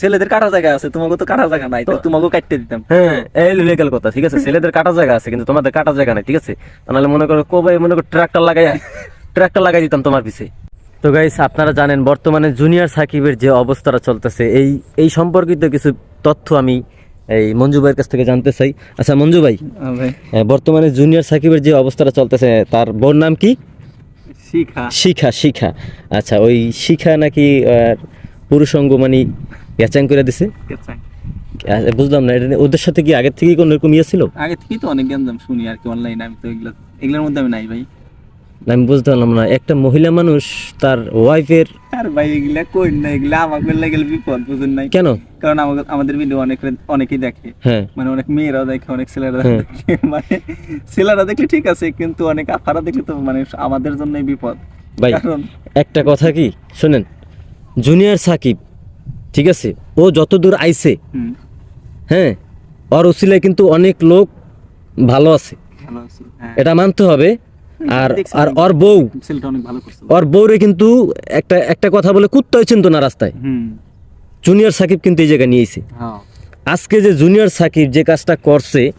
ছেলেদের কাটা জায়গা আছে তোমাকে তো কাটা জায়গা নাই তো তোমাকে কাটতে দিতাম। হ্যাঁ। এই লিগেল কথা ঠিক আছে? ছেলেদের কাটা জায়গা আছে কিন্তু তোমাদের কাটা জায়গা নাই ঠিক আছে? তাহলে মনে করো কবে মনে করো ট্রাক্টর লাগাই ট্রাক্টর লাগাই দিতাম তোমার পিছে। তো গাইস আপনারা জানেন বর্তমানে জুনিয়র সাকিবের যে অবস্থাটা চলতেছে এই এই সম্পর্কিত কিছু তথ্য আমি এই মঞ্জু ভাইয়ের কাছ থেকে জানতে চাই। আচ্ছা মঞ্জু ভাই বর্তমানে জুনিয়র সাকিবের যে অবস্থাটা চলতেছে তার বোর নাম কি? শিখা। শিখা শিখা। আচ্ছা ওই শিখা নাকি পুরুষঙ্গ মানে গ্যাচাং করে দিছে। আচ্ছা, বুঝলাম না এটা ওদের সাথে কি আগের থেকেই কোনো এরকম ইয়ে ছিল? আগে থেকেই তো অনেক জ্ঞান শুনি আর কি অনলাইনে আমি তো এগুলো এগুলোর মধ্যে আমি নাই ভাই। আমি বুঝতে পারলাম না একটা মহিলা মানুষ তার ওয়াইফের আর ভাই এগুলা কই না এগুলা আমাকে বললে গেলে বিপদ বুঝুন নাই? কেন? কারণ আমাদের ভিডিও অনেক অনেকেই দেখে। হ্যাঁ। মানে অনেক মেয়েরাও দেখে অনেক ছেলেরা দেখে। মানে ছেলেরা দেখলে ঠিক আছে কিন্তু অনেক আফারা দেখলে তো মানে আমাদের জন্যই বিপদ। ভাই কারণ একটা কথা কি? শোনেন জুনিয়র সাকিব ঠিক আছে? ও যতদূর আইছে। হ্যাঁ? ওর ওসিলায় কিন্তু অনেক লোক ভালো আছে। হ্যাঁ। এটা মানতে হবে। আর দেখছি আর ওর বউ ওর বউরে কিন্তু একটা একটা কথা বলে কুত্তায় চিন্ত না রাস্তায়? জুনিয়র সাকিব কিন্তু এই জায়গায় নিয়েছে হ্যাঁ। আজকে যে জুনিয়র সাকিব যে কাজটা করছে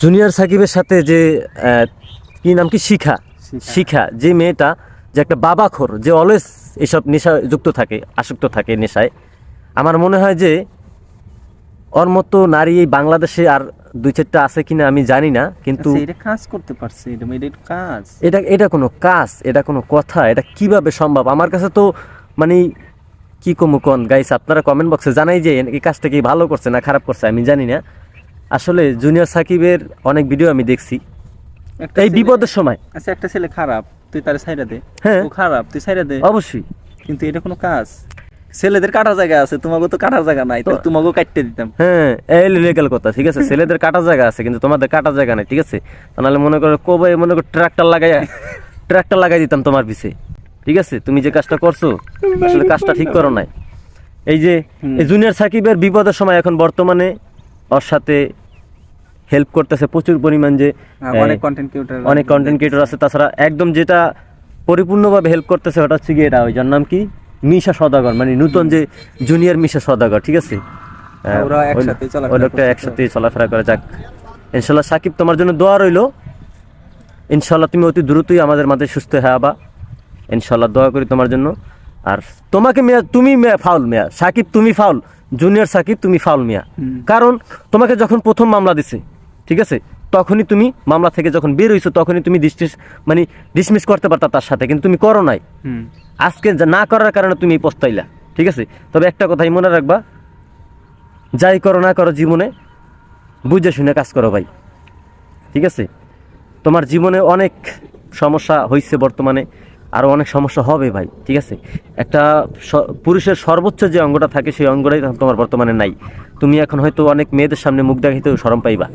জুনিয়র সাকিবের সাথে যে আহ, কি নাম কি? শিখা। শিখা। শিখা যে মেয়েটা যে একটা বাবা বাবাখোর যে অলওয়েজ এসব নেশা যুক্ত থাকে আসক্ত থাকে নেশায়। আমার মনে হয় যে ওর মতো নারী এই বাংলাদেশে আর দুই চারটা আছে কিনা আমি জানি না কিন্তু আচ্ছা, এটা কাজ করতে পারছে এটা এটা কাজ। এটা এটা কোনো কাজ এটা কোনো কথা এটা কীভাবে সম্ভব? আমার কাছে তো মানে কি কমু কন? গাইস আপনারা কমেন্ট বক্সে জানাই যে এই কাজটা কি ভালো করছে না খারাপ করছে আমি জানি না। আসলে জুনিয়র সাকিবের অনেক ভিডিও আমি দেখছি। এই বিপদের সময়। আচ্ছা একটা ছেলে খারাপ। তুই তার সাইডা দে। হ্যাঁ। ও খারাপ তুই সাইডা দে। অবশ্যই। কিন্তু এটা কোনো কাজ। ছেলেদের কাটা জায়গা আছে তোমাকে তো কাটার জায়গা নাই তো তোমাকে কাটতে দিতাম। হ্যাঁ এই লিগেল কথা ঠিক আছে? ছেলেদের কাটা জায়গা আছে কিন্তু তোমাদের কাটা জায়গা নাই ঠিক আছে? তাহলে মনে করো কবে মনে করো ট্রাক্টর লাগাই ট্রাক্টর লাগাই দিতাম তোমার পিছে ঠিক আছে? তুমি যে কাজটা করছ আসলে কাজটা ঠিক করো নাই। এই যে জুনিয়র সাকিবের বিপদের সময় এখন বর্তমানে ওর সাথে হেল্প করতেছে প্রচুর পরিমাণ যে হ্যাঁ, অনেক কন্টেন্ট ক্রিয়েটর অনেক কন্টেন্ট ক্রিয়েটর আছে। তাছাড়া একদম যেটা পরিপূর্ণভাবে হেল্প করতেছে ওটা হচ্ছে কি এটা ওই যার নাম কি? মিশা সদাগর মানে নতুন যে জুনিয়র মিশা সদাগর ঠিক আছে? হ্যাঁ, ওই- একসাথে চলাফেরা লোকটা করতেছে। একসাথে চলাফেরা করে যাক। ইনশাল্লাহ সাকিব তোমার জন্য দোয়া রইল। ইনশাল্লাহ তুমি অতি দ্রুতই আমাদের মাঝে সুস্থ হয়ে আবা। ইনশাল্লাহ দোয়া করি তোমার জন্য। আর তোমাকে মেয়া তুমি মেয়া ফাউল মেয়া। সাকিব তুমি ফাউল জুনিয়র সাকিব তুমি ফাউল মিয়া। কারণ তোমাকে যখন প্রথম মামলা দিছে ঠিক আছে? তখনই তুমি মামলা থেকে যখন বের হইছো তখনই তুমি ডিসমিস মানে ডিসমিস করতে পারতা তার সাথে কিন্তু তুমি করো নাই। আজকে না করার কারণে তুমি এই পস্তাইলা ঠিক আছে? তবে একটা কথাই মনে রাখবা যাই করো না করো জীবনে বুঝে শুনে কাজ করো ভাই ঠিক আছে? তোমার জীবনে অনেক সমস্যা হয়েছে বর্তমানে আরও অনেক সমস্যা হবে ভাই ঠিক আছে? একটা পুরুষের সর্বোচ্চ যে অঙ্গটা থাকে সেই অঙ্গটাই তোমার বর্তমানে নাই। তুমি এখন হয়তো অনেক মেয়েদের সামনে মুখ দেখাইতেও সরম পাইবা।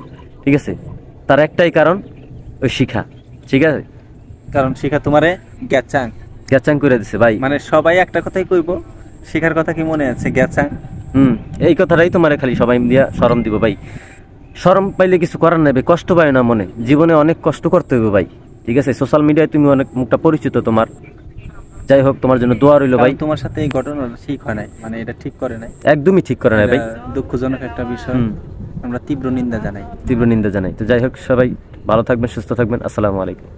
ঠিক আছে? তার একটাই কারণ ওই শিখা। ঠিক আছে? কারণ শিখা তোমারে গ্যাচাং। গ্যাচাং করে দিছে ভাই। মানে সবাই একটা কথাই কইব শিখার কথা কি মনে আছে? গ্যাচাং। হুম এই কথাটাই তোমার খালি সবাই দিয়া শরম দিব ভাই। শরম পাইলে কিছু করার ভাই। কষ্ট পায় না মনে। জীবনে অনেক কষ্ট করতে হবে ভাই। ঠিক আছে? সোশ্যাল মিডিয়ায় তুমি অনেক মুখটা পরিচিত তোমার। যাই হোক তোমার জন্য দোয়া রইল ভাই। তোমার সাথে এই ঘটনাটা ঠিক হয় নাই। মানে এটা ঠিক করে নাই। একদমই ঠিক করে নাই ভাই। দুঃখজনক একটা বিষয়। আমরা তীব্র নিন্দা জানাই। তীব্র নিন্দা জানাই। তো যাই হোক, সবাই ভালো থাকবেন, সুস্থ থাকবেন। আসসালামু আলাইকুম।